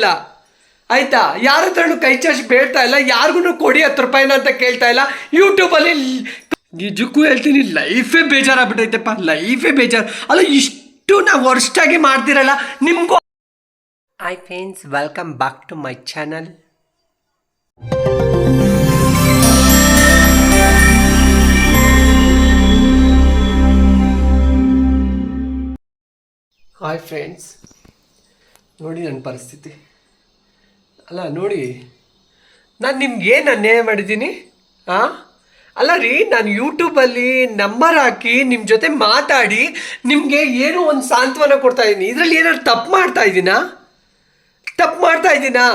ಇಲ್ಲ. ಆಯ್ತಾ? ಯಾರ ಹತ್ರನೂ ಕೈ ಚಾಚಿ ಬೇಡ್ತಾ ಇಲ್ಲ. ಯಾರಿಗೂ ಕೊಡಿ ಹತ್ತು ರೂಪಾಯಿನ ಅಂತ ಕೇಳ್ತಾ ಇಲ್ಲ. ಯೂಟ್ಯೂಬಲ್ಲಿ ನಿಜಕ್ಕೂ ಹೇಳ್ತೀನಿ ಲೈಫೇ ಬೇಜಾರಾಗ್ಬಿಟ್ಟೈತೆಪ್ಪ ಲೈಫೇ ಬೇಜಾರು. ಅಲ್ಲ ಇಷ್ಟು ನಾವು ವರ್ಷಾಗಿ ಮಾಡ್ತಿರಲ್ಲ ನಿಮಗೂ hi friends welcome back to my channel hi friends ನೋಡಿ ನನ್ನ ಪರಿಸ್ಥಿತಿ. ಅಲ್ಲ, ನೋಡಿ. ನಾನು ನಿಮ್ಗೆ ಏನು ಅನ್ಯಾಯ ಮಾಡಿದ್ದೀನಿ? ಹಾಂ ಅಲ್ಲ ರೀ, ನಾನು ಯೂಟ್ಯೂಬಲ್ಲಿ ನಂಬರ್ ಹಾಕಿ ನಿಮ್ಮ ಜೊತೆ ಮಾತಾಡಿ ನಿಮಗೆ ಏನೋ ಒಂದು ಸಾಂತ್ವನ ಕೊಡ್ತಾ ಇದ್ದೀನಿ ಇದರಲ್ಲಿ ಏನಾದ್ರು ತಪ್ಪು ಮಾಡ್ತಾ ಇದ್ದೀನಾ ತಪ್ಪು ಮಾಡ್ತಾ ಇದ್ದೀನಾ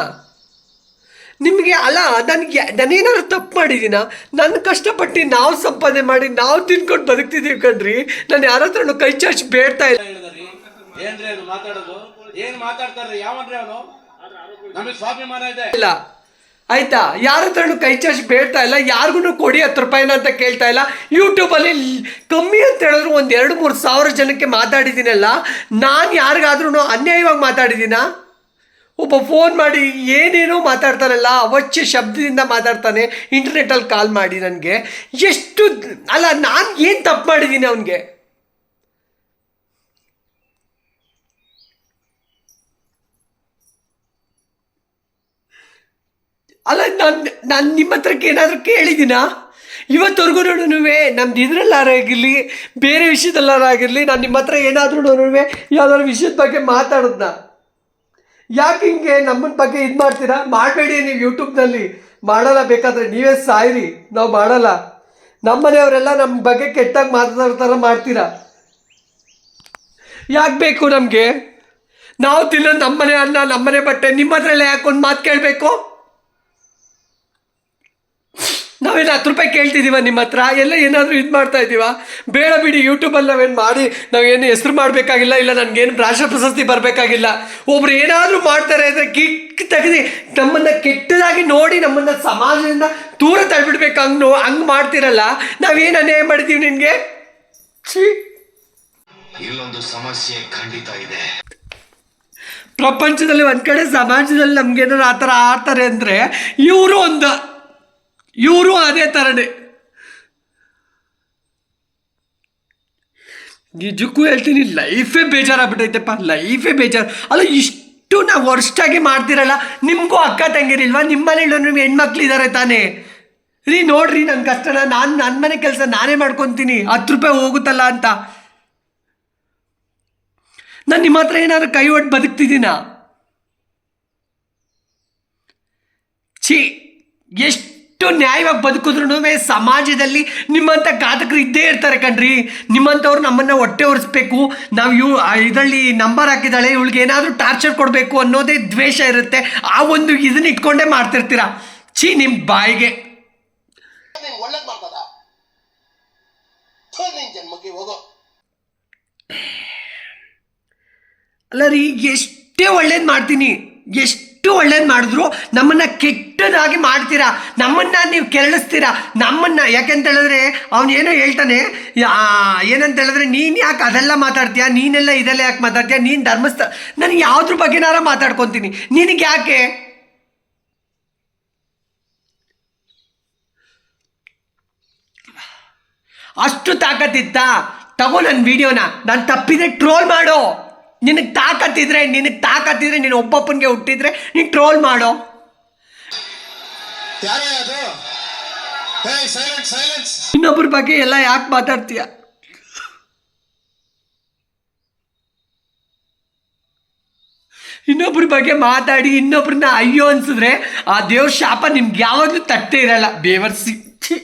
ನಿಮಗೆ, ಅಲ್ಲ, ನನಗೆ, ನಾನೇನಾದ್ರು ತಪ್ಪು ಮಾಡಿದ್ದೀನಾ ನನ್ನ ಕಷ್ಟಪಟ್ಟು ನಾವು ಸಂಪಾದನೆ ಮಾಡಿ ನಾವು ತಿನ್ಕೊಂಡು ಬದುಕ್ತಿದ್ದೀವಿ ಕಣ್ರಿ. ನಾನು ಯಾರ ಹತ್ರನೂ ಕೈ ಚಾಚಿ ಬೇಡ್ತಾ ಇಲ್ಲ. ಏನು ಮಾತಾಡೋದು? ಏನು ಮಾತಾಡ್ತಾರೆ ಯಾವನ್ರಿ ಅವನು? ನಮಗೆ ಸ್ವಾಭಿಮಾನ ಇದೆ. ಇಲ್ಲ. ಆಯ್ತಾ? ಯಾರ ಹತ್ರನು ಕೈ ಚಾಚಿ ಬೇಡ್ತಾ ಇಲ್ಲ. ಯಾರಿಗೂ ಕೊಡಿ ಹತ್ತು ರೂಪಾಯಿನ ಅಂತ ಕೇಳ್ತಾ ಇಲ್ಲ. ಯೂಟ್ಯೂಬಲ್ಲಿ ಕಮ್ಮಿ ಅಂತ ಹೇಳಿದ್ರು ಒಂದು ಎರಡು ಮೂರು ಸಾವಿರ ಜನಕ್ಕೆ ಮಾತಾಡಿದ್ದೀನಲ್ಲ. ನಾನು ಯಾರಿಗಾದ್ರೂ ಅನ್ಯಾಯವಾಗಿ ಮಾತಾಡಿದ್ದೀನಾ? ಒಬ್ಬ ಫೋನ್ ಮಾಡಿ ಏನೇನೋ ಮಾತಾಡ್ತಾನಲ್ಲ ಅವಶ್ಯ ಶಬ್ದದಿಂದ ಮಾತಾಡ್ತಾನೆ. ಇಂಟರ್ನೆಟ್ಟಲ್ಲಿ ಕಾಲ್ ಮಾಡಿ ನನಗೆ. ಎಷ್ಟು ಅಲ್ಲ ನಾನು ಏನು ತಪ್ಪು ಮಾಡಿದ್ದೀನಿ ಅವನಿಗೆ? ಅಲ್ಲ, ನಾನು ನಾನು ನಿಮ್ಮ ಹತ್ರಕ್ಕೆ ಏನಾದರೂ ಕೇಳಿದ್ದೀನಾ? ಇವತ್ತವರೆಗೂ ನಮ್ದು ಇದ್ರಲ್ಲಾರಾಗಿರಲಿ, ಬೇರೆ ವಿಷಯದಲ್ಲಾರಾಗಿರಲಿ, ನಾನು ನಿಮ್ಮ ಹತ್ರ ಏನಾದ್ರೂ ಯಾವ್ದಾದ್ರು ವಿಷಯದ ಬಗ್ಗೆ ಮಾತಾಡೋದನ್ನ ಯಾಕೆ ಹಿಂಗೆ ನಮ್ಮನ ಬಗ್ಗೆ ಇದು ಮಾಡ್ತೀರಾ? ಮಾಡಬೇಡಿ ನೀವು ಯೂಟ್ಯೂಬ್ನಲ್ಲಿ. ಮಾಡಲ್ಲ, ಬೇಕಾದರೆ ನೀವೇ ಸಾಯಿರಿ. ನಾವು ಮಾಡಲ್ಲ. ನಮ್ಮ ಮನೆಯವರೆಲ್ಲ ನಮ್ಮ ಬಗ್ಗೆ ಕೆಟ್ಟಾಗಿ ಮಾತಾಡೋ ಥರ ಮಾಡ್ತೀರಾ? ಯಾಕೆ ಬೇಕು ನಮಗೆ? ನಾವು ತಿನ್ನೋದು ನಮ್ಮನೆ ಅನ್ನ, ನಮ್ಮನೆ ಬಟ್ಟೆ ನಿಮ್ಮ ಹತ್ರ ಎಲ್ಲ ಯಾಕೆ ಒಂದು ಮಾತು ಕೇಳಬೇಕು? ನಾವೇನು ಹತ್ತು ರೂಪಾಯಿ ಕೇಳ್ತಿದ್ದೀವ ನಿಮ್ಮ ಹತ್ರ? ಎಲ್ಲ ಏನಾದರೂ ಇದು ಮಾಡ್ತಾ ಇದ್ದೀವ ಬೇಡ ಬಿಡಿ ಯೂಟ್ಯೂಬಲ್ಲಿ ನಾವೇನು ಮಾಡಿ ನಾವೇನು ಹೆಸರು ಮಾಡಬೇಕಾಗಿಲ್ಲ ಇಲ್ಲ ನನಗೇನು ರಾಷ್ಟ್ರ ಪ್ರಶಸ್ತಿ ಬರಬೇಕಾಗಿಲ್ಲ. ಒಬ್ರು ಏನಾದರೂ ಮಾಡ್ತಾರೆ ಅಂದರೆ ಕಿಕ್ ತೆಗೆದು ನಮ್ಮನ್ನು ಕೆಟ್ಟದಾಗಿ ನೋಡಿ ನಮ್ಮನ್ನು ಸಮಾಜದಿಂದ ದೂರ ತಳ್ಬಿಡ್ಬೇಕು. ಹಂಗೆ ಹಂಗೆ ಮಾಡ್ತಿರಲ್ಲ. ನಾವೇನು ಅನ್ಯಾಯ ಮಾಡಿದ್ದೀವಿ ನಿನಗೆ? ಛೀ. ಇಲ್ಲೊಂದು ಸಮಸ್ಯೆ ಖಂಡಿತ ಇದೆ. ಪ್ರಪಂಚದಲ್ಲಿ ಒಂದು ಕಡೆ ಸಮಾಜದಲ್ಲಿ ನಮ್ಗೇನಾದ್ರು ಆ ಥರ ಆಡ್ತಾರೆ ಅಂದರೆ ಇವರು ಒಂದು. ಇವರು ಅದೇ ಥರನೇ ನಿಜಕ್ಕೂ ಹೇಳ್ತೀನಿ, ಲೈಫೇ ಬೇಜಾರಾಗ್ಬಿಟ್ಟೈತೆಪ್ಪ ಲೈಫೇ ಬೇಜಾರು. ಅಲ್ಲ ಇಷ್ಟು ನಾವು ವರ್ಷಾಗಿ ಮಾಡ್ತಿರಲ್ಲ, ನಿಮಗೂ ಅಕ್ಕ ತಂಗಿರಿಲ್ವಾ? ನಿಮ್ಮ ಮನೇಲಿ ಹೆಣ್ಮಕ್ಳಿದ್ದಾರೆ ತಾನೇ. ರೀ, ನೋಡ್ರಿ ನನ್ನ ಕಷ್ಟನ, ನಾನು ನನ್ನ ಮನೆ ಕೆಲಸ ನಾನೇ ಮಾಡ್ಕೊತೀನಿ, ಹತ್ತು ರೂಪಾಯಿ ಹೋಗುತ್ತಲ್ಲ ಅಂತ. ನಾನು ನಿಮ್ಮ ಹತ್ರ ಏನಾದ್ರು ಕೈ ಒಟ್ಟು ಬದುಕ್ತಿದ್ದೀನಾ? ಛೀ, ಎಷ್ಟು ನ್ಯಾಯವಾಗಿ ಬದುಕಿದ್ರು ಸಮಾಜದಲ್ಲಿ ನಿಮ್ಮಂಥ ಘಾತಕರು ಇದ್ದೇ ಇರ್ತಾರೆ ಕಣ್ರಿ. ನಿಮ್ಮಂಥವ್ರು ನಮ್ಮನ್ನು ಹೊಟ್ಟೆ ಒರೆಸ್ಬೇಕು. ನಾವು ಇವ್ ಇದರಲ್ಲಿ ನಂಬರ್ ಹಾಕಿದಾಳೆ ಇವಳಿಗೆ ಏನಾದರೂ ಟಾರ್ಚರ್ ಕೊಡಬೇಕು ಅನ್ನೋದೇ ದ್ವೇಷ ಇರುತ್ತೆ. ಆ ಒಂದು ಇದನ್ನ ಇಟ್ಕೊಂಡೇ ಮಾಡ್ತಿರ್ತೀರ. ಛೀ ನಿಮ್ಮ ಬಾಯಿಗೆ. ಅಲ್ಲ ರೀ, ಎಷ್ಟೇ ಒಳ್ಳೇದು ಮಾಡ್ತೀನಿ. ಎಷ್ಟು ಒಳ್ಳೇದು ಮಾಡಿದ್ರು, ನಮ್ಮನ್ನ ಕೆಟ್ಟದಾಗಿ ಮಾಡ್ತೀರಾ? ನಮ್ಮನ್ನ ನೀವು ಕೆರಳಿಸ್ತೀರಾ? ನಮ್ಮನ್ನ ಯಾಕೆಂತ ಹೇಳಿದ್ರೆ ಅವನು ಏನೋ ಹೇಳ್ತಾನೆ ಏನಂತ ಹೇಳಿದ್ರೆ ನೀನು ಯಾಕೆ ಅದೆಲ್ಲ ಮಾತಾಡ್ತೀಯಾ? ನೀನೆಲ್ಲ ಇದೆಲ್ಲ ಯಾಕೆ ಮಾತಾಡ್ತೀಯಾ? ನೀನು ಧರ್ಮಸ್ಥ, ನನಗೆ ಯಾವ್ದ್ರ ಬಗ್ಗೆನಾರ ಮಾತಾಡ್ಕೊತೀನಿ. ನಿನಗೆ ಯಾಕೆ? ಅಷ್ಟು ತಾಕತ್ತಿತ್ತಾ? ತಗೋ ನನ್ನ ವಿಡಿಯೋನ, ನಾನು ತಪ್ಪಿದೆ ಟ್ರೋಲ್ ಮಾಡು. ನಿನಗೆ ತಾಕತ್ತಿದ್ರೆ ನಿನಗೆ ತಾಕತ್ತಿದ್ರೆ ನೀನು ಒಬ್ಬೊಬ್ಬನಿಗೆ ಹುಟ್ಟಿದ್ರೆ ನೀನು ಟ್ರೋಲ್ ಮಾಡೋ. ಇನ್ನೊಬ್ಬರ ಬಗ್ಗೆ ಎಲ್ಲ ಯಾಕೆ ಮಾತಾಡ್ತೀಯ? ಇನ್ನೊಬ್ಬರ ಬಗ್ಗೆ ಮಾತಾಡಿ ಇನ್ನೊಬ್ರನ್ನ ಅಯ್ಯೋ ಅನ್ಸಿದ್ರೆ ಆ ದೇವ್ರ ಶಾಪ ನಿಮ್ಗೆ ಯಾವಾಗಲೂ ತಟ್ಟೆ ಇರಲ್ಲ. ಬೇವರ್ಸಿ ಛೀ.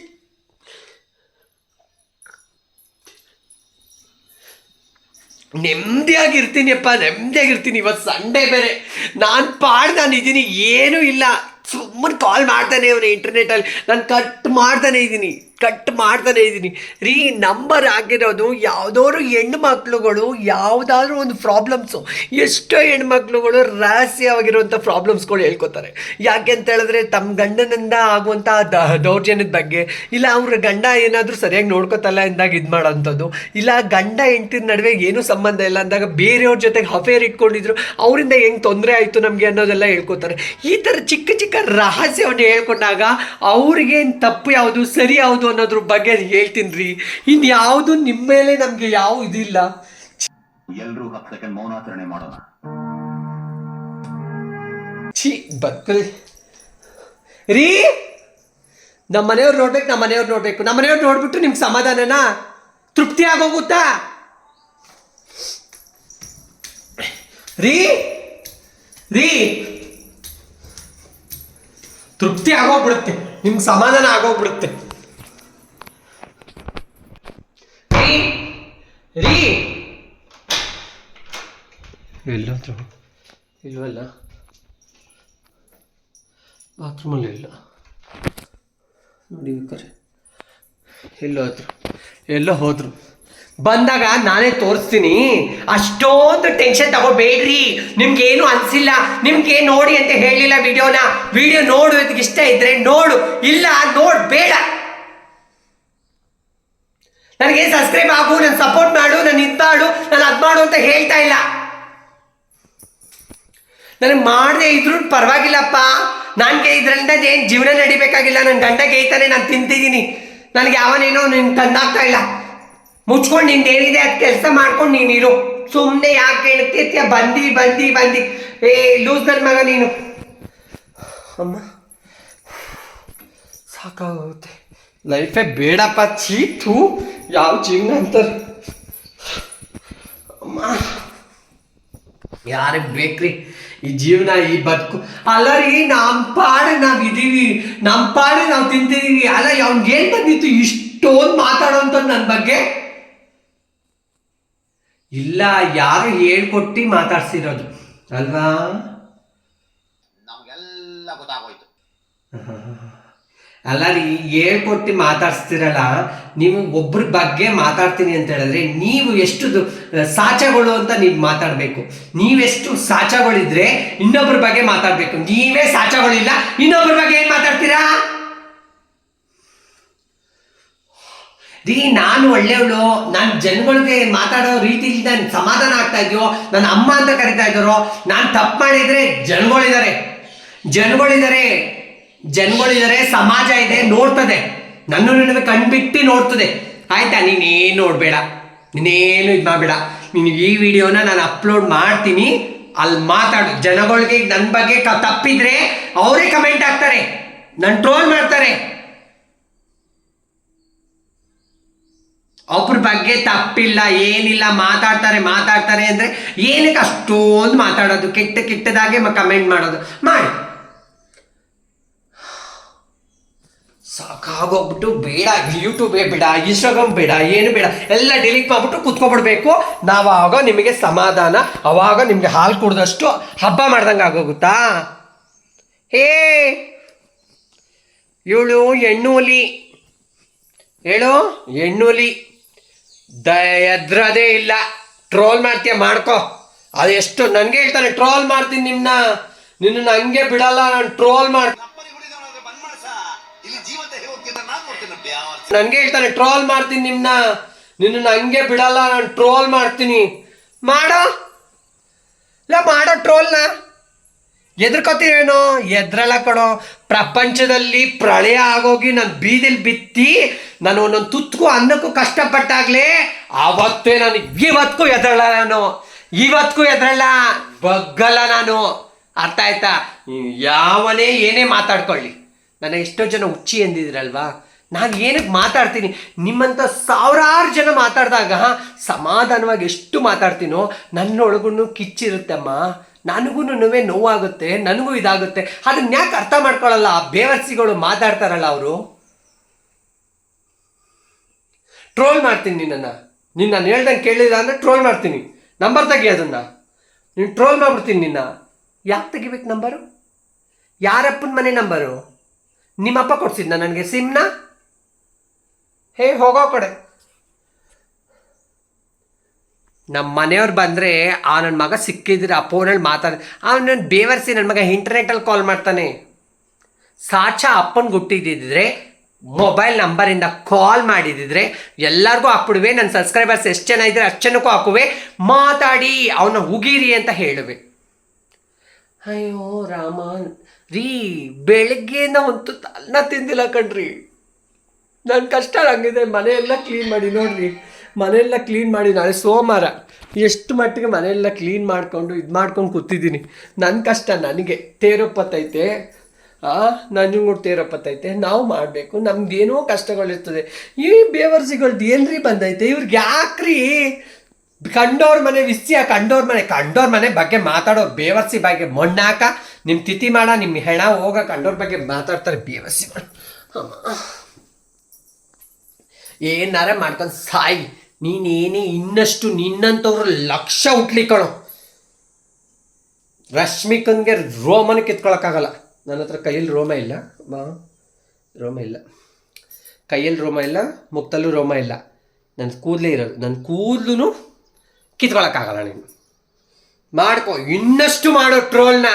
ನೆಮ್ಮದಿಯಾಗಿರ್ತೀನಿಯಪ್ಪ, ನೆಮ್ಮದಿಯಾಗಿರ್ತೀನಿ. ಇವತ್ತು ಸಂಡೇ ಬೇರೆ. ನಾನು ಪಾಡ್ ನಾನು ಇದ್ದೀನಿ. ಏನೂ ಇಲ್ಲ. ಸುಮ್ಮನೆ ಕಾಲ್ ಮಾಡ್ತಾನೆ ಅವನು ಇಂಟರ್ನೆಟಲ್ಲಿ ನಾನು ಕಟ್ ಮಾಡ್ತಾನೆ ಇದ್ದೀನಿ. ಕಟ್ ಮಾಡ್ತಾನೆ ಇದ್ದೀನಿ. ರೀ ನಂಬರ್ ಆಗಿರೋದು ಯಾವುದೋರು ಹೆಣ್ಮಕ್ಳುಗಳು ಯಾವುದಾದ್ರೂ ಒಂದು ಪ್ರಾಬ್ಲಮ್ಸು ಎಷ್ಟೋ ಹೆಣ್ಮಕ್ಳುಗಳು ರಹಸ್ಯವಾಗಿರುವಂಥ ಪ್ರಾಬ್ಲಮ್ಸ್ಗಳು ಹೇಳ್ಕೊತಾರೆ. ಯಾಕೆ ಅಂತ ಹೇಳಿದ್ರೆ ತಮ್ಮ ಗಂಡನಿಂದ ಆಗುವಂಥ ದ, ದೌರ್ಜನ್ಯದ ಬಗ್ಗೆ, ಇಲ್ಲ ಅವ್ರ ಗಂಡ ಏನಾದರೂ ಸರಿಯಾಗಿ ನೋಡ್ಕೋತಲ್ಲ ಎಂದಾಗ ಇದು ಮಾಡೋಂಥದ್ದು, ಇಲ್ಲ ಗಂಡ ಹೆಂಡ್ತಿನ ನಡುವೆ ಏನೂ ಸಂಬಂಧ ಇಲ್ಲ ಅಂದಾಗ ಬೇರೆಯವ್ರ ಜೊತೆಗೆ ಹಫೇರ್ ಇಟ್ಕೊಂಡಿದ್ರು, ಅವರಿಂದ ಹೆಂಗೆ ತೊಂದರೆ ಆಯಿತು ನಮಗೆ ಅನ್ನೋದೆಲ್ಲ ಹೇಳ್ಕೊತಾರೆ. ಈ ಥರ ಚಿಕ್ಕ ಚಿಕ್ಕ ರಹಸ್ಯವನ್ನು ಹೇಳ್ಕೊಂಡಾಗ ಅವ್ರಿಗೇನು ತಪ್ಪು ಯಾವುದು, ಸರಿ ಯಾವುದು ಅನ್ನೋದ್ರ ಬಗ್ಗೆ ಹೇಳ್ತೀನಿ ರೀ ಇನ್ ಯಾವುದು ನಿಮ್ಮ ಮೇಲೆ ನಮ್ಗೆ ಯಾವ ಇದಿಲ್ಲ. ಎಲ್ಲರೂ ಹತ್ತು ಸೆಕೆಂಡ್ ಮೌನಾಚರಣೆ ಮಾಡೋಣ. ಛೀ ಬದುಕಲಿ. ರೀ! ನಮ್ಮ ಮನೆಯವ್ರು ನೋಡ್ಬೇಕು ನಮ್ಮ ಮನೆಯವ್ರು ನೋಡ್ಬೇಕು. ನಮ್ಮ ಮನೆಯವ್ರು ನೋಡ್ಬಿಟ್ಟು ನಿಮ್ಗೆ ಸಮಾಧಾನನ? ತೃಪ್ತಿ ಆಗೋಗುತ್ತಾ? ರೀ! ರೀ! ತೃಪ್ತಿ ಆಗೋಗ್ಬಿಡುತ್ತೆ. ನಿಮ್ಗೆ ಸಮಾಧಾನ ಆಗೋಗ್ಬಿಡುತ್ತೆ. ರೀ. ರೀ. ಎಲ್ಲೋದ್ರು. ಇಲ್ವಲ್ಲ? ಬಾತ್ರೂಮಲ್ಲಿ ಇಲ್ಲ. ನೋಡಿ ಕರೆ ಎಲ್ಲೋ ಹೋದ್ರು ಎಲ್ಲೋ ಹೋದ್ರು. ಬಂದಾಗ ನಾನೇ ತೋರಿಸ್ತೀನಿ. ಅಷ್ಟೊಂದು ಟೆನ್ಷನ್ ತಗೋಬೇಡ್ರಿ. ನಿಮ್ಗೇನು ಅನ್ಸಿಲ್ಲ. ನಿಮ್ಗೆ ನೋಡಿ ಅಂತ ಹೇಳಿಲ್ಲ ವಿಡಿಯೋನ. ವಿಡಿಯೋ ನೋಡು ಇಷ್ಟ ಇದ್ರೆ ನೋಡು. ಇಲ್ಲ ನೋಡ್ ಬೇಡ ನನಗೆ ಸಬ್ಸ್ಕ್ರೈಬ್ ಆಗು ನನ್ನ ಸಪೋರ್ಟ್ ಮಾಡು, ನಾನು ಇದು ಮಾಡು, ನಾನು ಅದು ಮಾಡು ಅಂತ ಹೇಳ್ತಾ ಇಲ್ಲ. ನನಗೆ ಮಾಡದೆ ಇದ್ರು ಪರವಾಗಿಲ್ಲಪ್ಪ. ನನಗೆ ಇದರಿಂದ ಏನು ಜೀವನ ನಡಿಬೇಕಾಗಿಲ್ಲ. ನನ್ನ ಗಂಡ ಗೇಯ್ತಾನೆ ನಾನು ತಿಂತಿದ್ದೀನಿ. ನನಗೆ ಯಾವನೇನೋ ನೀನು ತಂದಾಗ್ತಾ ಇಲ್ಲ. ಮುಚ್ಕೊಂಡು ನಿಂದು ಏನಿದೆ ಅದು ಕೆಲಸ ಮಾಡ್ಕೊಂಡು ನೀನಿರು ಸುಮ್ಮನೆ ಯಾಕೆ ಹೇಳ್ತಿರ್ತೀಯ ಬಂದಿ ಬಂದಿ ಬಂದಿ. ಏ ಲೂಸ್ ನನ್ನ ಮಗ ನೀನು. ಅಮ್ಮ. ಸಾಕಾಗುತ್ತೆ ಲೈಫೇ ಬೇಡಪ್ಪ, ಚೀತು. ಯಾವ ಜೀವನ ಅಂತಾರೆ ಅಮ್ಮ. ಯಾರಿಗೆ ಬೇಕ್ರಿ? ಈ ಜೀವನ ಈ ಬದುಕು. ಅಲ್ಲ ರೀ ನಮ್ಮ ಪಾಡು ನಾವು ಇದೀವಿ. ನಮ್ಮ ಪಾಡು ನಾವು ತಿಂತಿದೀವಿ ಅಲ್ಲ ಅವ್ನಿಗೇನು ಬಂದಿತ್ತು? ಇಷ್ಟೊಂದು ಮಾತಾಡೋಂಥ ನನ್ನ ಬಗ್ಗೆ? ಇಲ್ಲ ಯಾರು ಹೇಳ್ಕೊಟ್ಟು ಮಾತಾಡ್ಸಿರೋದು. ಅಲ್ವಾ? ನಮಗೆಲ್ಲ ಗೊತ್ತಾಗೋಯ್ತು. ಅಲ್ಲ ಹೇಳ್ಕೊಟ್ಟು ಮಾತಾಡ್ಸ್ತಿರಲ್ಲ, ನೀವು ಒಬ್ಬರ ಬಗ್ಗೆ ಮಾತಾಡ್ತೀನಿ ಅಂತ ಹೇಳಿದ್ರೆ ನೀವು ಎಷ್ಟು ಸಾಚಗಳು ಅಂತ ನೀವು ಮಾತಾಡಬೇಕು. ನೀವೆಷ್ಟು ಸಾಚಗಳಿದ್ರೆ ಇನ್ನೊಬ್ಬರ ಬಗ್ಗೆ ಮಾತಾಡಬೇಕು. ನೀವೇ ಸಾಚಗಳಿಲ್ಲ ಇನ್ನೊಬ್ಬರ ಬಗ್ಗೆ ಏನು ಮಾತಾಡ್ತೀರಾ? ರೀ ನಾನು ಒಳ್ಳೆಯವಳು, ನಾನು ಜನಗಳಿಗೆ ಮಾತಾಡೋ ರೀತಿಯಿಂದ ನಾನು ಸಮಾಧಾನ ಆಗ್ತಾ ಇದೆಯೋ, ನನ್ನ ಅಮ್ಮ ಅಂತ ಕರಿತಾ ಇದ್ದಾರೋ, ನಾನು ತಪ್ಪು ಮಾಡಿದ್ರೆ ಜನಗಳಿದ್ದಾರೆ. ಜನಗಳಿದ್ದಾರೆ. ಜನಗಳಿದ್ದಾರೆ ಸಮಾಜ ಇದೆ, ನೋಡ್ತದೆ. ನನ್ನ ನಡುವೆ ಕಣ್ಬಿಟ್ಟು ನೋಡ್ತದೆ. ಆಯ್ತಾ? ನೀನೇನು ನೋಡಬೇಡ. ನೀನೇನು ಇದು ಮಾಡಬೇಡ. ನಿನಗೆ ಈ ವಿಡಿಯೋನ ನಾನು ಅಪ್ಲೋಡ್ ಮಾಡ್ತೀನಿ. ಅಲ್ಲಿ ಮಾತಾಡು. ಜನಗಳಿಗೆ ನನ್ನ ಬಗ್ಗೆ ಕ, ತಪ್ಪಿದ್ರೆ ಅವರೇ ಕಮೆಂಟ್ ಹಾಕ್ತಾರೆ. ನನ್ನ ಟ್ರೋಲ್ ಮಾಡ್ತಾರೆ. ಒಬ್ರ ಬಗ್ಗೆ ತಪ್ಪಿಲ್ಲ, ಏನಿಲ್ಲ, ಮಾತಾಡ್ತಾರೆ ಮಾತಾಡ್ತಾರೆ ಅಂದರೆ ಏನಕ್ಕೆ ಅಷ್ಟೊಂದು ಮಾತಾಡೋದು? ಕೆಟ್ಟ ಕೆಟ್ಟದಾಗೆ ಕಮೆಂಟ್ ಮಾಡೋದು. ಮಾಡಿ. ಸಾಕಾಗೋಗ್ಬಿಟ್ಟು ಬೇಡ ಯೂಟ್ಯೂಬೇ ಬೇಡ ಇನ್ಸ್ಟಾಗ್ರಾಮ್ ಬೇಡ, ಏನು ಬೇಡ, ಎಲ್ಲ ಡಿಲೀಟ್ ಮಾಡ್ಬಿಟ್ಟು ಕುತ್ಕೊಬಿಡ್ಬೇಕು. ನಾವು ಆವಾಗ ನಿಮಗೆ ಸಮಾಧಾನ, ಅವಾಗ ನಿಮಗೆ ಹಾಲು ಕುಡ್ದಷ್ಟು ಹಬ್ಬ ಮಾಡ್ದಂಗೆ ಆಗೋಗುತ್ತಾ? ಹೇ! ಇವಳು ಹೆಣ್ಣುಲಿ. ಹೇಳು? ಹೆಣ್ಣುಲಿ. ದ ಎದ್ರದೇ ಇಲ್ಲ. ಟ್ರೋಲ್ ಮಾಡ್ತೀಯ, ಮಾಡ್ಕೊ. ಅದೆಷ್ಟು ನನಗೆ ಹೇಳ್ತಾನೆ ಟ್ರೋಲ್ ಮಾಡ್ತೀನಿ ನಿಮ್ಮನ್ನ ನಿನ್ನನ್ನು ಹಂಗೆ ಬಿಡಲ್ಲ, ನಾನು ಟ್ರೋಲ್ ಮಾಡ್ ನನಗೆ ಹೇಳ್ತಾನೆ, ಟ್ರೋಲ್ ಮಾಡ್ತೀನಿ ನಿಮ್ನ. ನಿನ್ನ ಹಂಗೆ ಬಿಡಲ್ಲ, ನಾನು ಟ್ರೋಲ್ ಮಾಡ್ತೀನಿ. ಮಾಡೋ. ಇಲ್ಲ ಮಾಡೋ ಟ್ರೋಲ್ನ. ಎದ್ರಕೋತೀರೇನೋ ಎದ್ರಲ್ಲ ಕಡೋ ಪ್ರಪಂಚದಲ್ಲಿ ಪ್ರಳಯ ಆಗೋಗಿ ನಾನು ಬೀದಿಲ್ ಬಿತ್ತಿ, ನಾನು ಒಂದೊಂದು ತುತ್ಕು ಅನ್ನಕ್ಕೂ ಕಷ್ಟಪಟ್ಟಾಗ್ಲೇ ಆವತ್ತೇ ನಾನು ಇವತ್ತಿಗೂ ಎದ್ರಲ್ಲ ನಾನು. ಇವತ್ತಿಗೂ ಎದ್ರಲ್ಲ, ಬಗ್ಗಲ್ಲ ನಾನು. ಅರ್ಥ ಆಯ್ತಾ? ಯಾವನೇ ಏನೇ ಮಾತಾಡ್ಕೊಳ್ಳಿ. ನನ್ನ ಎಷ್ಟೋ ಜನ ಹುಚ್ಚಿ ಎಂದಿದ್ರಲ್ವಾ? ನಾನು ಏನಕ್ಕೆ ಮಾತಾಡ್ತೀನಿ? ನಿಮ್ಮಂಥ ಸಾವಿರಾರು ಜನ ಮಾತಾಡಿದಾಗ ಸಮಾಧಾನವಾಗಿ ಎಷ್ಟು ಮಾತಾಡ್ತೀನೋ ನನ್ನೊಳಗೂ ಕಿಚ್ಚಿರುತ್ತಮ್ಮ. ನನಗೂ ನೋವಾಗುತ್ತೆ, ನನಗೂ ಇದಾಗುತ್ತೆ. ಅದನ್ನ ಯಾಕೆ ಅರ್ಥ ಮಾಡ್ಕೊಳ್ಳಲ್ಲ ಆ ಬೇವರ್ಸಿಗಳು ಮಾತಾಡ್ತಾರಲ್ಲ ಅವರು. ಟ್ರೋಲ್ ಮಾಡ್ತೀನಿ ನಿನ್ನನ್ನು. ನಿನ್ನ ನಾನು ಹೇಳ್ದಂಗೆ ಕೇಳಿಲ್ಲ ಅಂದರೆ ಟ್ರೋಲ್ ಮಾಡ್ತೀನಿ. ನಂಬರ್ ತೆಗಿ ಅದನ್ನು. ನೀನು ಟ್ರೋಲ್ ಮಾಡ್ಬಿಡ್ತೀನಿ ನಿನ್ನ. ಯಾಕೆ ತೆಗಿಬೇಕು ನಂಬರು? ಯಾರಪ್ಪನ ಮನೆ ನಂಬರು? ನಿಮ್ಮಪ್ಪ ಕೊಡ್ಸಿದ್ನ ನನಗೆ, ಸಿಮ್ನ? ಹೇ, ಹೋಗೋ ಕಡೆ. ನಮ್ಮ ಮನೆಯವ್ರು ಬಂದರೆ ಆ ನನ್ನ ಮಗ ಸಿಕ್ಕಿದ್ರೆ ಆ ಫೋನಲ್ಲಿ ಮಾತಾಡ ಆ ನನ್ನ ಬೇವರ್ಸಿ ನನ್ನ ಮಗ ಇಂಟರ್ನೆಟಲ್ಲಿ ಕಾಲ್ ಮಾಡ್ತಾನೆ. ಸಾಚ ಅಪ್ಪನ ಹುಟ್ಟಿದ್ದಿದ್ರೆ ಮೊಬೈಲ್ ನಂಬರಿಂದ ಕಾಲ್ ಮಾಡಿದಿದ್ರೆ ಎಲ್ಲರಿಗೂ ಹಾಕ್ಬಿಡುವೆ ನನ್ನ ಸಬ್ಸ್ಕ್ರೈಬರ್ಸ್ ಎಷ್ಟು ಜನ ಇದ್ರೆ ಅಷ್ಟು ಜನಕ್ಕೂ ಹಾಕುವೆ, ಮಾತಾಡಿ, ಅವನ ಉಗೀರಿ ಅಂತ ಹೇಳುವೆ. ಅಯ್ಯೋ ರಾಮ ರೀ, ಬೆಳಗ್ಗೆಯಿಂದ ಒಂದು ತನ್ನ ತಿಂದಿಲ್ಲ ಕಣ್ರಿ. ನನ್ನ ಕಷ್ಟ ಹಂಗಿದೆ, ಮನೆಯೆಲ್ಲ ಕ್ಲೀನ್ ಮಾಡಿ ನೋಡ್ರಿ. ಮನೆಯೆಲ್ಲ ಕ್ಲೀನ್ ಮಾಡಿ ನಾಳೆ ಸೋಮವಾರ ಎಷ್ಟು ಮಟ್ಟಿಗೆ ಮನೆಯೆಲ್ಲ ಕ್ಲೀನ್ ಮಾಡಿಕೊಂಡು ಇದು ಮಾಡ್ಕೊಂಡು ಕೂತಿದ್ದೀನಿ. ನನ್ನ ಕಷ್ಟ ನನಗೆ, ತೇರೊಪ್ಪತ್ತೈತೆ. ನಂಜುಂಗೂಡು ತೇರೊಪ್ಪತ್ತೈತೆ. ನಾವು ಮಾಡಬೇಕು, ನಮ್ಗೇನೋ ಕಷ್ಟಗಳಿರ್ತದೆ. ಈ ಬೇವರ್ಸಿಗಳ್ದು ಏನ್ರಿ ಬಂದೈತೆ? ಇವ್ರಿಗೆ ಯಾಕ್ರಿ? ಕಂಡೋರ್ ಮನೆ ವಿಸ್ತಿಯ ಕಂಡೋರ್ ಮನೆ ಕಂಡೋರ್ ಮನೆ ಬಗ್ಗೆ ಮಾತಾಡೋ ಬೇವರ್ಸಿ ಬಗ್ಗೆ ಮಣ್ಣಾಕ ನಿಮ್ಮ ತಿಥಿ ಮಾಡ ನಿಮ್ಮ ಹೆಣ ಹೋಗ ಕಂಡೋರ್ ಬಗ್ಗೆ ಮಾತಾಡ್ತಾರೆ ಬೇವರ್ಸಿ ಮಾಡ ಏನಾರ ಮಾಡ್ಕೊಂಡು ಸಾಯಿ, ನೀನೇನೇ ಇನ್ನಷ್ಟು ನಿನ್ನಂಥವ್ರು ಲಕ್ಷ ಹುಟ್ಲಿಕ್ಕಳು ರಶ್ಮಿಕನ್ಗೆ ರೋಮನ ಕಿತ್ಕೊಳಕ್ಕಾಗಲ್ಲ. ನನ್ನ ಹತ್ರ ಕೈಯಲ್ಲಿ ರೋಮ ಇಲ್ಲ ರೋಮ ಇಲ್ಲ. ಕೈಯಲ್ಲಿ ರೋಮ ಇಲ್ಲ ಮುಕ್ತಲ್ಲೂ ರೋಮ ಇಲ್ಲ. ನನ್ನ ಕೂದಲೇ ಇರೋದು. ನನ್ನ ಕೂದಲು ಕಿತ್ಕೊಳಕ್ಕಾಗಲ್ಲ ನೀನು. ಮಾಡ್ಕೊ, ಇನ್ನಷ್ಟು ಮಾಡೋ ಟ್ರೋಲ್ನ.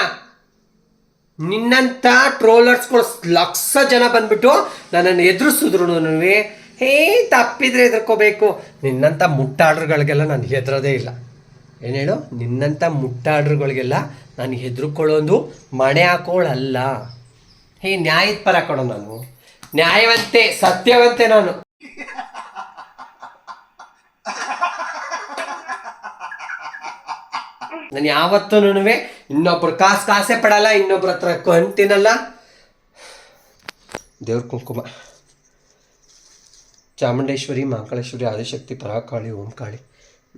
ನಿನ್ನಂಥ ಟ್ರೋಲರ್ಸ್ಗಳು ಲಕ್ಷ ಜನ ಬಂದ್ಬಿಟ್ಟು ನನ್ನನ್ನು ಎದುರಿಸಿದ್ರು ಹೇ, ತಪ್ಪಿದ್ರೆ ಎದುರ್ಕೋಬೇಕು ನಿನ್ನಂಥ ಮುಟ್ಟಾಡ್ರುಗಳಿಗೆಲ್ಲ ನಾನು ಹೆದರೋದೇ ಇಲ್ಲ. ಏನು ಹೇಳು ನಿನ್ನಂಥ ಮುಟ್ಟಾಡ್ರುಗಳಿಗೆಲ್ಲ ನಾನು ಹೆದರ್ಕೊಳ್ಳೋದು ಮಣೆ ಹಾಕೋಳಲ್ಲ. ಹೇ, ನ್ಯಾಯದ ಪರ ಕೊಡೋ ನಾನು. ನ್ಯಾಯವಂತೆ, ಸತ್ಯವಂತೆ ನಾನು. ನಾನು ಯಾವತ್ತೂ ಇನ್ನೊಬ್ರು ಕಾಸು ಕಾಸೆ ಪಡಲ್ಲ, ಇನ್ನೊಬ್ರ ಹತ್ರ ಕಂತಿನಲ್ಲ. ದೇವ್ರ ಕುಂಕುಮ. ಚಾಮುಂಡೇಶ್ವರಿ ಮಹಾಕಾಳೇಶ್ವರಿ ಆದಿಶಕ್ತಿ, ಪರಾಕಾಳಿ ಓಂ ಕಾಳಿ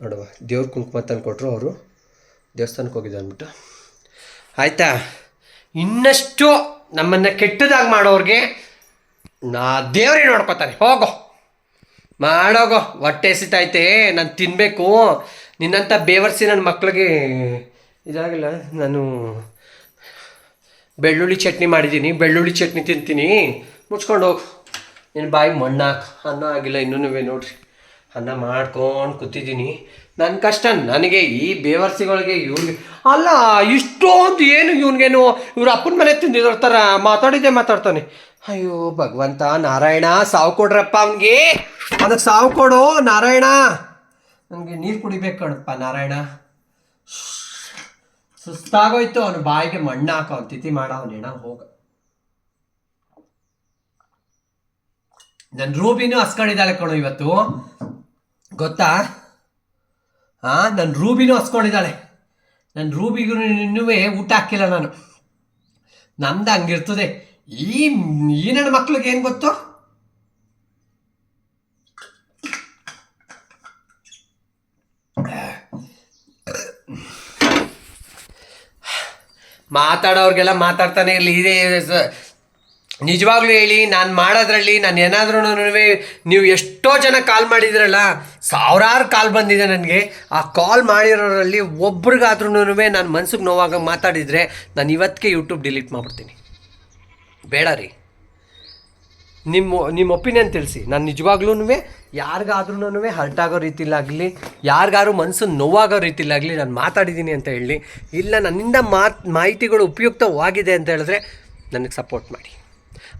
ನೋಡುವ, ದೇವ್ರ ಕುಂಕುಮ ತಂದು ಕೊಟ್ಟರು ಅವರು. ದೇವಸ್ಥಾನಕ್ಕೆ ಹೋಗಿದ್ದೆ ಅಂದ್ಬಿಟ್ಟು. ಆಯಿತಾ? ಇನ್ನಷ್ಟು ನಮ್ಮನ್ನು ಕೆಟ್ಟದಾಗಿ ಮಾಡೋರಿಗೆ ನಾ ದೇವರೇ ನೋಡ್ಕೊತಾನೆ. ಹೋಗೋ. ಮಾಡೋಗೋ. ಹೊಟ್ಟೆ ಎಸಿತೈತೆ ನಾನು ತಿನ್ನಬೇಕು ನಿನ್ನಂಥ ಬೇವರ್ಸಿ ನನ್ನ ಮಕ್ಳಿಗೆ ಇದಾಗಿಲ್ಲ. ನಾನು ಬೆಳ್ಳುಳ್ಳಿ ಚಟ್ನಿ ಮಾಡಿದ್ದೀನಿ. ಬೆಳ್ಳುಳ್ಳಿ ಚಟ್ನಿ ತಿಂತೀನಿ. ಮುಚ್ಕೊಂಡು ಹೋಗು. ನಿನ್ನ ಬಾಯಿ ಮಣ್ಣಾಕ ಅನ್ನ ಆಗಿಲ್ಲ, ಇನ್ನೂ ನೋಡ್ರಿ. ಅನ್ನ ಮಾಡ್ಕೊಂಡು ಕೂತಿದ್ದೀನಿ. ನನ್ನ ಕಷ್ಟ ನನಗೆ, ಈ ಬೇವರ್ಸಿಗಳಿಗೆ ಇವ್ರಿಗೆ ಅಲ್ಲ, ಇಷ್ಟೊಂದು ಏನು ಇವನಿಗೇನು? ಇವ್ರ ಅಪ್ಪನ ಮನೆ ತಿಂದಿದ್ರ ಥರ ಮಾತಾಡಿದ್ದೆ ಮಾತಾಡ್ತಾನೆ. ಅಯ್ಯೋ, ಭಗವಂತ, ನಾರಾಯಣ, ಸಾವು ಕೊಡ್ರಪ್ಪ ಅವನಿಗೆ. ಅದಕ್ಕೆ ಸಾವು ಕೊಡು, ನಾರಾಯಣ. ನನಗೆ ನೀರು ಕುಡಿಬೇಕು ಕಣಪ್ಪ, ನಾರಾಯಣ. ಸುಸ್ತಾಗೋಯ್ತು, ಅವನು ಬಾಯಿಗೆ ಮಣ್ಣು ಹಾಕೋ ತಿಥಿ ಮಾಡ ಅವನೇಣ ಹೋಗ. ನನ್ನ ರೂಬಿನೂ ಹಸ್ಕೊಂಡಿದ್ದಾಳೆ ಕಣೋ ಇವತ್ತು. ಗೊತ್ತಾ? ಹಾ ನನ್ನ ರೂಬಿನೂ ಹಸ್ಕೊಂಡಿದ್ದಾಳೆ. ನನ್ನ ರೂಬಿಗೂ ಇನ್ನೂ ಊಟ ಹಾಕಿಲ್ಲ ನಾನು. ನಮ್ದು ಹಂಗಿರ್ತದೆ. ಈ ಈ ನನ್ನ ಮಕ್ಳಿಗೆ ಏನು ಗೊತ್ತು? ಮಾತಾಡೋರಿಗೆಲ್ಲ ಮಾತಾಡ್ತಾನೆ ಇರಲಿ. ಇದೇ ನಿಜವಾಗ್ಲೂ ಹೇಳಿ, ನಾನು ಮಾಡೋದ್ರಲ್ಲಿ ನಾನು ಏನಾದ್ರೂ ನೀವು ಎಷ್ಟೋ ಜನ ಕಾಲ್ ಮಾಡಿದ್ರಲ್ಲ, ಸಾವಿರಾರು ಕಾಲ್ ಬಂದಿದೆ ನನಗೆ. ಆ ಕಾಲ್ ಮಾಡಿರೋರಲ್ಲಿ ಒಬ್ರಿಗಾದ್ರೂ ನಾನು ಮನ್ಸಿಗೆ ನೋವಾಗ ಮಾತಾಡಿದರೆ ನಾನು ಇವತ್ತಿಗೆ ಯೂಟ್ಯೂಬ್ ಡಿಲೀಟ್ ಮಾಡ್ಬಿಡ್ತೀನಿ. ಬೇಡ ರೀ. ನಿಮ್ಮ ನಿಮ್ಮ ಒಪಿನಿಯನ್ ತಿಳಿಸಿ. ನಾನು ನಿಜವಾಗ್ಲೂ ಯಾರಿಗಾದ್ರೂ ಹರ್ಟ್ ಆಗೋ ರೀತಿಲಾಗಲಿ, ಯಾರಿಗಾದ್ರೂ ಮನಸ್ಸು ನೋವಾಗೋ ರೀತಿಲಾಗಲಿ ನಾನು ಮಾತಾಡಿದ್ದೀನಿ ಅಂತ ಹೇಳಿ, ಇಲ್ಲ ನನ್ನಿಂದ ಮಾತ್, ಮಾಹಿತಿಗಳು ಉಪಯುಕ್ತವಾಗಿದೆ ಅಂತ ಹೇಳಿದ್ರೆ ನನಗೆ ಸಪೋರ್ಟ್ ಮಾಡಿ.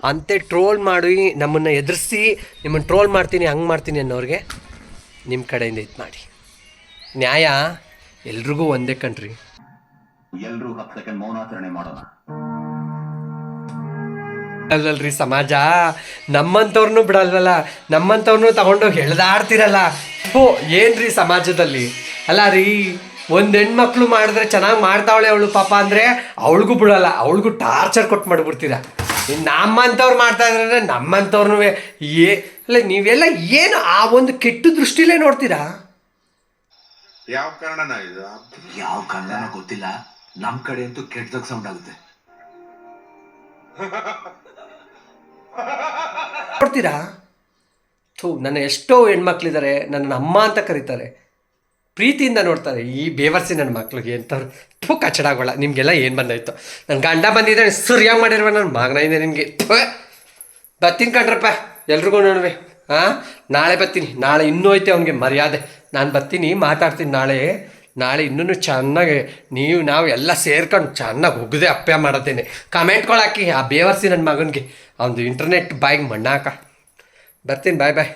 ಅಂತೆ ಟ್ರೋಲ್ ಮಾಡಿ ನಮ್ಮನ್ನು ಎದುರಿಸಿ ನಿಮ್ಮನ್ನು ಟ್ರೋಲ್ ಮಾಡ್ತೀನಿ ಹಂಗೆ ಮಾಡ್ತೀನಿ ಅನ್ನೋರಿಗೆ ನಿಮ್ಮ ಕಡೆಯಿಂದ ಇದು ಮಾಡಿ. ನ್ಯಾಯ ಎಲ್ರಿಗೂ ಒಂದೇ ಕಣ್ರಿ. ಎಲ್ಲರೂ ಹತ್ತು ಸೆಕೆಂಡ್ ಮೌನಾಚರಣೆ ಮಾಡೋಣ. ಅಲ್ಲಲ್ರಿ ಸಮಾಜ ನಮ್ಮಂಥವ್ರನ್ನೂ ಬಿಡಲ್ವಲ್ಲ ನಮ್ಮಂಥವ್ರನ್ನೂ ತಗೊಂಡೋಗಿ ಎಳ್ದಾಡ್ತಿರಲ್ಲ ಓ ಏನ್ರಿ ಸಮಾಜದಲ್ಲಿ? ಅಲ್ಲ ರೀ ಒಂದು ಹೆಣ್ಮಕ್ಳು ಮಾಡಿದ್ರೆ ಚೆನ್ನಾಗಿ ಮಾಡ್ತಾವಳೆ ಅವಳು ಪಾಪ ಅಂದರೆ ಅವಳಿಗೂ ಬಿಡಲ್ಲ ಅವಳಿಗೂ ಟಾರ್ಚರ್ ಕೊಟ್ಟು ಮಾಡ್ಬಿಡ್ತೀರಾ? ನಮ್ಮಂಥವ್ರು ಮಾಡ್ತಾ ಇದ್ರೆ ನಮ್ಮಂಥವ್ರನ್ನೂ ಏ ಅಲ್ಲ ನೀವೆಲ್ಲ ಏನು ಆ ಒಂದು ಕೆಟ್ಟ ದೃಷ್ಟಿಲೇ ನೋಡ್ತೀರಾ? ಯಾವ ಕಾರಣನ ಇದು? ಯಾವ ಕಾರಣನ ಗೊತ್ತಿಲ್ಲ. ನಮ್ ಕಡೆ ಅಂತೂ ಕೆಟ್ಟದಾಗ ಸೌಂಡ್ ಆಗುತ್ತೆ. ನೋಡ್ತೀರಾ? ಥೂ ನನ್ನ ಎಷ್ಟೋ ಹೆಣ್ಮಕ್ಳಿದ್ದಾರೆ ನನ್ನ ಅಮ್ಮ ಅಂತ ಕರೀತಾರೆ. ಪ್ರೀತಿಯಿಂದ ನೋಡ್ತಾರೆ, ಈ ಬೇವರ್ಸಿ ನನ್ನ ಮಕ್ಳಿಗೆ ಎಂಥವ್ರು ಥೂ ಕಚ್ಚಡಾಗೋಲ್ಲ ನಿಮಗೆಲ್ಲ ಏನು ಬಂದಾಯ್ತು? ನನ್ನ ಗಂಡ ಬಂದಿದ್ದಾನೆ ಸರಿಯಾಗಿ ಮಾಡಿರುವ ನನ್ನ ಮಗನ ಇದೆ ನಿಮಗೆ ಬರ್ತೀನಿ ಕಣ್ರಪ್ಪ, ಎಲ್ರಿಗೂ ನೋಡುವೆ. ಹಾಂ ನಾಳೆ ಬರ್ತೀನಿ ನಾಳೆ ಇನ್ನೂ ಐತೆ ಅವನಿಗೆ ಮರ್ಯಾದೆ. ನಾನು ಬರ್ತೀನಿ ಮಾತಾಡ್ತೀನಿ ನಾಳೆ. ನಾಳೆ ಇನ್ನೂ ಚೆನ್ನಾಗಿ, ನೀವು, ನಾವು ಎಲ್ಲ ಸೇರ್ಕೊಂಡು ಚೆನ್ನಾಗಿ ಹೋಗದೆ ಅಪ್ಪೆ ಮಾಡೋದೇನೆ ಕಮೆಂಟ್ಗಳು ಹಾಕಿ, ಆ ಬೇವರ್ಸಿ ನನ್ನ ಮಗನಿಗೆ. ಅವನದು ಇಂಟರ್ನೆಟ್ ಬಾಯಿಗೆ ಮಣ್ಣಾಕ. ಬರ್ತೀನಿ ಬಾಯ್ ಬಾಯ್